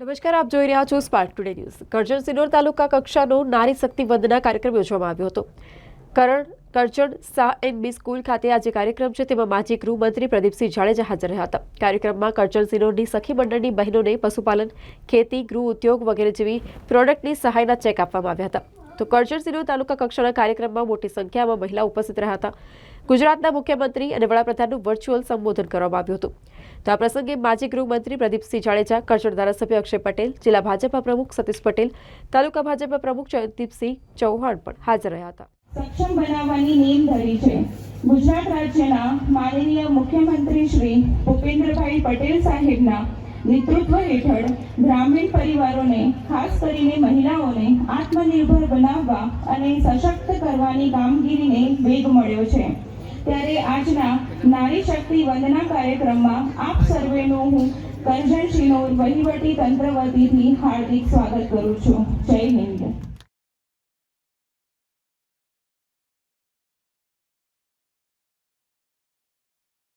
નમસ્કાર, આપ જોઈ રહ્યા છો Spark Today News Karjan Sinor તાલુકા કક્ષાનો નારી શક્તિ વંદના કાર્યક્રમ યોજવામાં આવ્યો હતો. Karan, Karjan Shah N B school ખાતે આજે કાર્યક્રમ છે. તેમાં માજી ગૃહમંત્રી પ્રદીપસિંહ જાડેજા હાજર રહ્યા હતા. કાર્યક્રમમાં કરજણ સિનોરની સખી મંડળની બહેનોને પશુપાલન, ખેતી, ગૃહ ઉદ્યોગ વગેરે જેવી પ્રોડક્ટની સહાયના ચેક આપવામાં આવ્યા હતા. તો કરજણ તાલુકા કક્ષાના કાર્યક્રમમાં મોટી સંખ્યામાં મહિલા ઉપસ્થિત રહ્યા હતા. ગુજરાતના મુખ્યમંત્રી અને વડાપ્રધાનનું વર્ચ્યુઅલ સંબોધન કરવામાં આવ્યું હતું. તો આ પ્રસંગે માજી ગૃહમંત્રી પ્રદીપસિંહ જાડેજા, કરજણ ધારાસભ્ય અક્ષય પટેલ, જિલ્લા ભાજપા પ્રમુખ સતીશ પટેલ, તાલુકા ભાજપા પ્રમુખ જયદીપસિંહ ચૌહાણ પણ હાજર રહ્યા હતા. સક્ષમ બનાવવાની નેમ ધરી છે. ગુજરાત રાજ્યના માનનીય મુખ્યમંત્રી શ્રી ભૂપેન્દ્રભાઈ પટેલ સાહેબના નેતૃત્વ હેઠળ ગ્રામીણ પરિવારોને, ખાસ કરીને મહિલાઓને આત્મનિર્ભર બનાવવા અને સશક્ત કરવાની કામગીરીને વેગ મળ્યો છે. ત્યારે આજના નારી શક્તિ વંદના કાર્યક્રમમાં આપ સર્વેનું હું કરજણ શિનોર વહીવટી તંત્ર વતીથી હાર્દિક સ્વાગત કરું છું. જય હિન્દ.